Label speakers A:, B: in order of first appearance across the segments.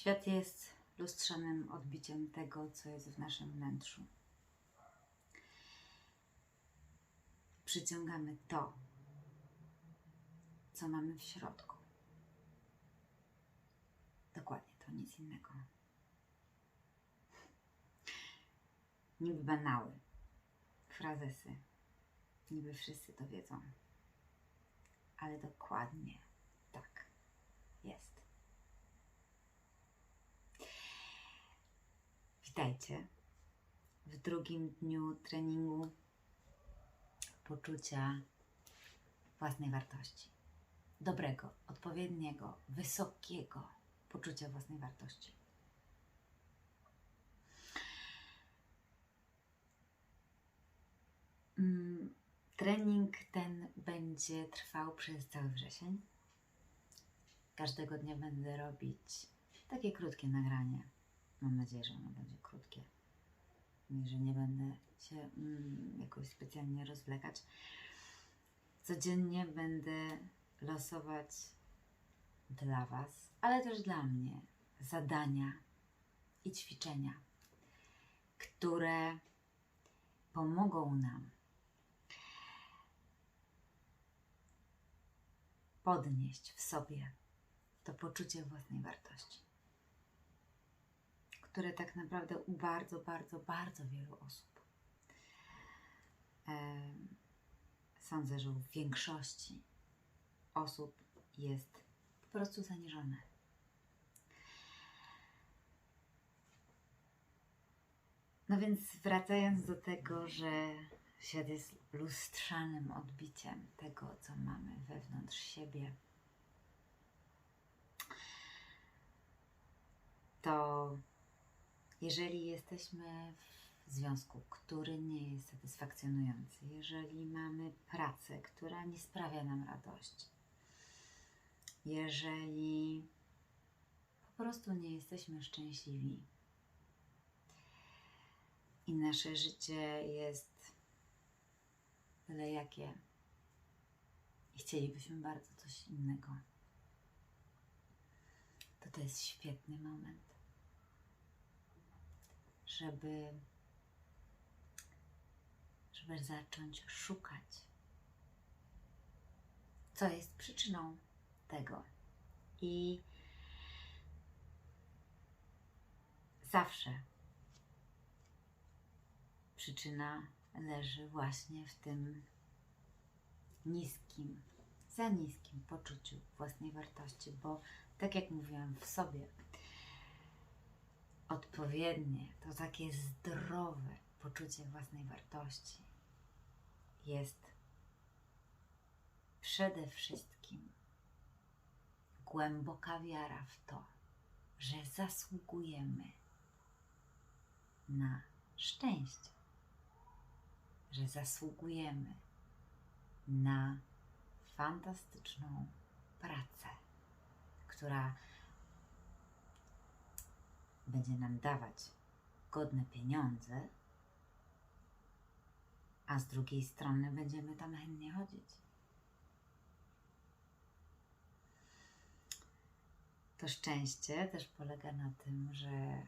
A: Świat jest lustrzanym odbiciem tego, co jest w naszym wnętrzu. Przyciągamy to, co mamy w środku. Dokładnie, to nic innego. Niby banały, frazesy, niby wszyscy to wiedzą, ale dokładnie tak jest. Witajcie w drugim dniu treningu poczucia własnej wartości. Dobrego, odpowiedniego, wysokiego poczucia własnej wartości. Mm, Trening ten będzie trwał przez cały wrzesień. Każdego dnia będę robić takie krótkie nagranie. Mam nadzieję, że ono będzie krótkie i że nie będę się mm, jakoś specjalnie rozwlekać. Codziennie będę losować dla Was, ale też dla mnie zadania i ćwiczenia, które pomogą nam podnieść w sobie to poczucie własnej wartości, które tak naprawdę u bardzo, bardzo, bardzo wielu osób sądzę, że u większości osób jest po prostu zaniżone. No więc wracając do tego, że świat jest lustrzanym odbiciem tego, co mamy wewnątrz siebie, to jeżeli jesteśmy w związku, który nie jest satysfakcjonujący, jeżeli mamy pracę, która nie sprawia nam radości, jeżeli po prostu nie jesteśmy szczęśliwi i nasze życie jest byle jakie i chcielibyśmy bardzo coś innego, to to jest świetny moment, żeby, żeby zacząć szukać, co jest przyczyną tego. I zawsze przyczyna leży właśnie w tym niskim, za niskim poczuciu własnej wartości, bo tak jak mówiłam w sobie, odpowiednie, to takie zdrowe poczucie własnej wartości jest przede wszystkim głęboka wiara w to, że zasługujemy na szczęście że zasługujemy na fantastyczną pracę, która będzie nam dawać godne pieniądze, a z drugiej strony będziemy tam chętnie chodzić. To szczęście też polega na tym, że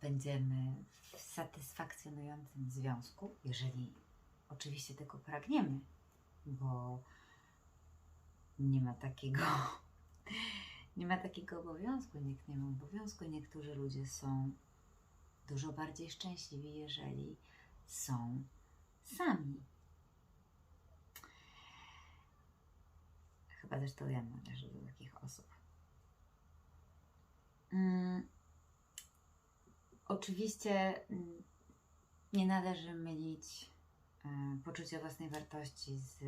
A: będziemy w satysfakcjonującym związku, jeżeli oczywiście tego pragniemy, bo nie ma takiego nie ma takiego obowiązku, nikt nie ma obowiązku. Niektórzy ludzie są dużo bardziej szczęśliwi, jeżeli są sami. Chyba też to ja należę do takich osób. Mm. Oczywiście mm, nie należy mylić e, poczucia własnej wartości z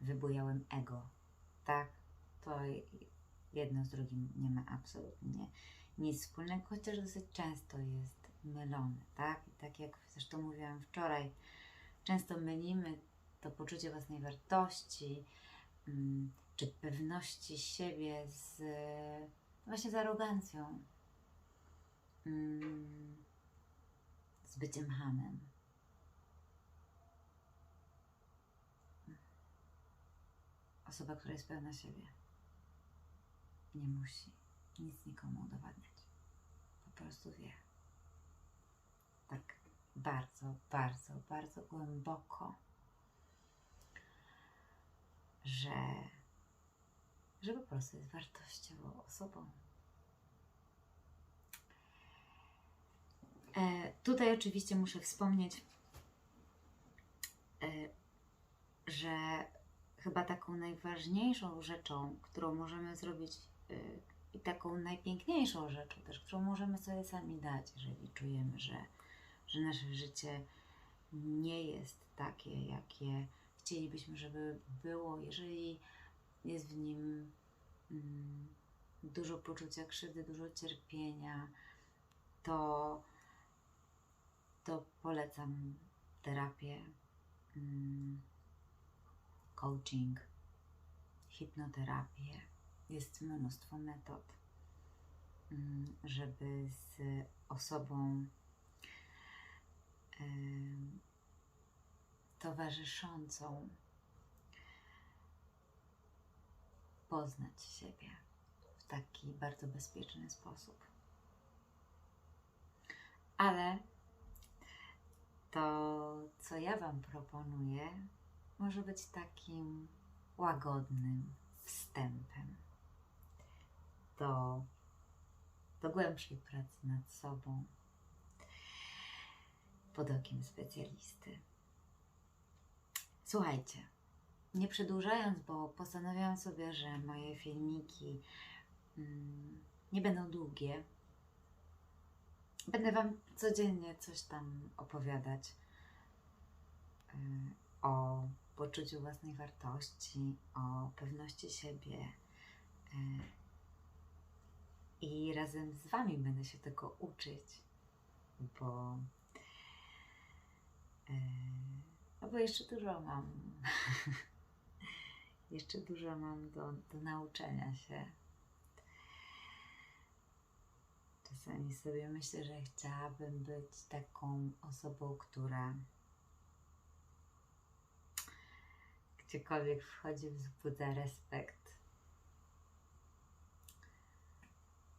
A: wybujałym ego. Tak, to jedno z drugim nie ma absolutnie nic wspólnego, chociaż dosyć często jest mylone, tak? I tak jak zresztą mówiłam wczoraj, często mylimy to poczucie własnej wartości mm, czy pewności siebie z właśnie z arogancją, mm, z byciem hamem. Osoba, która jest pełna siebie, nie musi nic nikomu udowadniać. Po prostu wie. Tak bardzo, bardzo, bardzo głęboko, że, że po prostu jest wartościową osobą. E, tutaj oczywiście muszę wspomnieć, e, że chyba taką najważniejszą rzeczą, którą możemy zrobić i taką najpiękniejszą rzeczą też, którą możemy sobie sami dać, jeżeli czujemy, że, że nasze życie nie jest takie, jakie chcielibyśmy, żeby było, jeżeli jest w nim mm, dużo poczucia krzywdy, dużo cierpienia, to, to polecam terapię, mm, coaching, hipnoterapię. Jest mnóstwo metod, mm, żeby z osobą towarzyszącą poznać siebie w taki bardzo bezpieczny sposób. Ale to, co ja Wam proponuję, może być takim łagodnym wstępem do, do głębszej pracy nad sobą pod okiem specjalisty. Słuchajcie, nie przedłużając, bo postanowiłam sobie, że moje filmiki mm, nie będą długie. Będę Wam codziennie coś tam opowiadać y, o poczuciu własnej wartości, o pewności siebie. y, I razem z Wami będę się tego uczyć, bo y, no bo jeszcze dużo mam. jeszcze dużo mam do, do nauczenia się. Czasami sobie myślę, że chciałabym być taką osobą, która gdziekolwiek wchodzi, wzbudza respekt.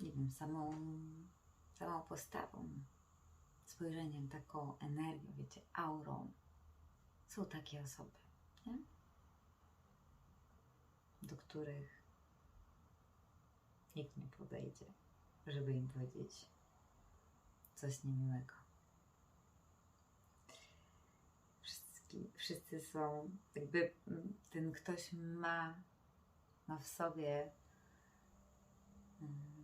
A: Nie wiem, samą, samą postawą, spojrzeniem, taką energią, wiecie, aurą. Są takie osoby, nie? do których nikt nie podejdzie, żeby im powiedzieć coś niemiłego. Wszyscy, wszyscy są, jakby mm, ten ktoś ma, ma w sobie mm,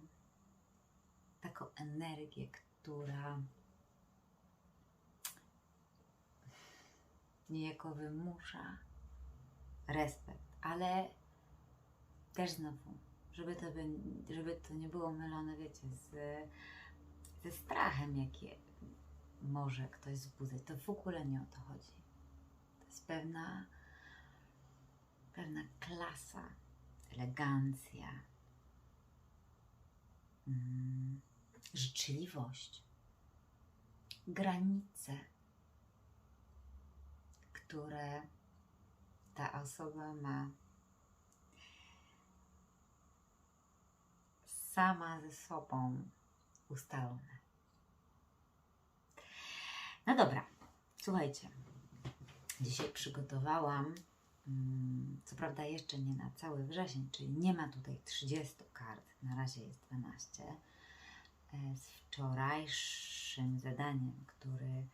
A: taką energię, która niejako wymusza respekt, ale też znowu, żeby to, by, żeby to nie było mylone, wiecie, z, ze strachem, jakie może ktoś wzbudzać. To w ogóle nie o to chodzi. To jest pewna, pewna klasa, elegancja, mm, życzliwość, granice, które ta osoba ma sama ze sobą ustalone. No dobra, słuchajcie. Dzisiaj przygotowałam, mm, co prawda jeszcze nie na cały wrzesień, czyli nie ma tutaj 30 kart, na razie jest 12, e, z wczorajszym zadaniem, który,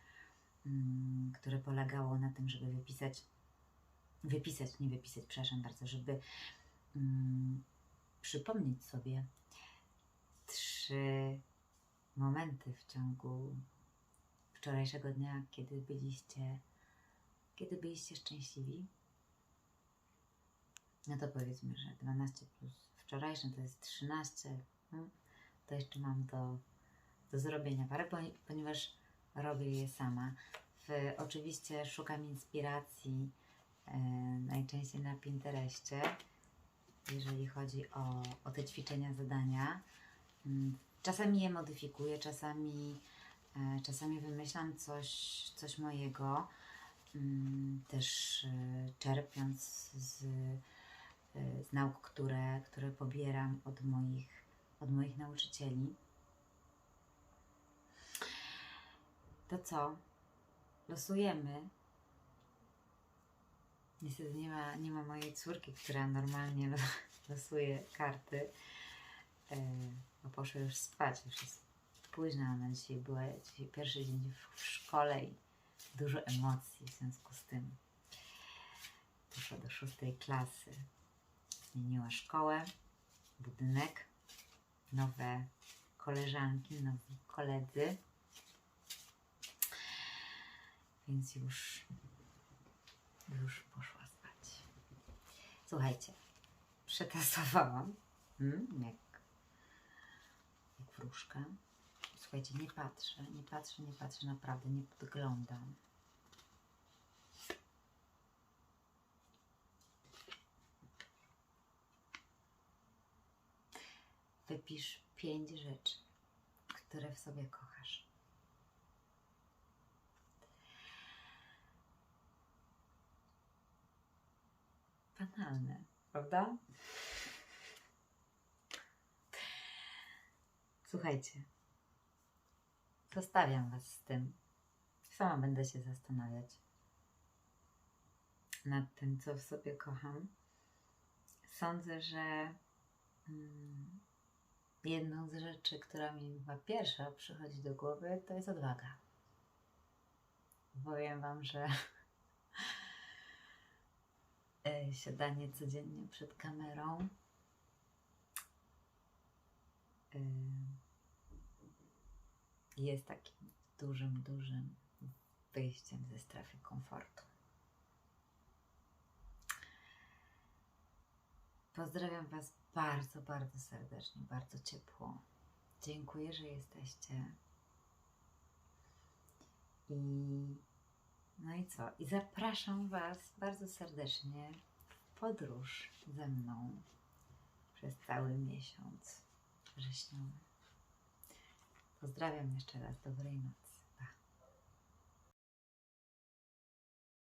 A: mm, które polegało na tym, żeby wypisać, wypisać, nie wypisać, przepraszam bardzo, żeby mm, przypomnieć sobie trzy momenty w ciągu wczorajszego dnia, kiedy byliście, kiedy byliście szczęśliwi. No to powiedzmy, że 12 plus wczorajsze to jest 13. No, to jeszcze mam do, do zrobienia parę, ponieważ robię je sama. W, oczywiście szukam inspiracji e, najczęściej na Pinterestie, jeżeli chodzi o, o te ćwiczenia, zadania. Mm, Czasami je modyfikuję, czasami, e, czasami wymyślam coś, coś mojego, mm, też e, czerpiąc z, e, z nauk, które, które pobieram od moich, od moich nauczycieli. To co? Losujemy. Niestety nie ma, nie ma mojej córki, która normalnie lo- losuje karty, e, bo poszła już spać, już jest późno, ona dzisiaj była, dzisiaj pierwszy dzień w, w szkole i dużo emocji w związku z tym. Poszła do szóstej klasy, zmieniła szkołę, budynek, nowe koleżanki, nowi koledzy. Więc już, już poszła spać. Słuchajcie, przetestowałam, mm, jak, jak wróżkę. Słuchajcie, nie patrzę, nie patrzę, nie patrzę, naprawdę nie podglądam. Wypisz pięć rzeczy, które w sobie kochasz. Banalne, prawda? Słuchajcie, zostawiam Was z tym. Sama będę się zastanawiać nad tym, co w sobie kocham. Sądzę, że mm, jedną z rzeczy, która mi chyba pierwsza przychodzi do głowy, to jest odwaga. Powiem Wam, że e, siadanie codziennie przed kamerą e, jest takim dużym, dużym wyjściem ze strefy komfortu. Pozdrawiam Was bardzo, bardzo serdecznie, bardzo ciepło. Dziękuję, że jesteście. I no i co? I zapraszam Was bardzo serdecznie w podróż ze mną przez cały miesiąc wrześniowy. Pozdrawiam jeszcze raz. Dobrej nocy.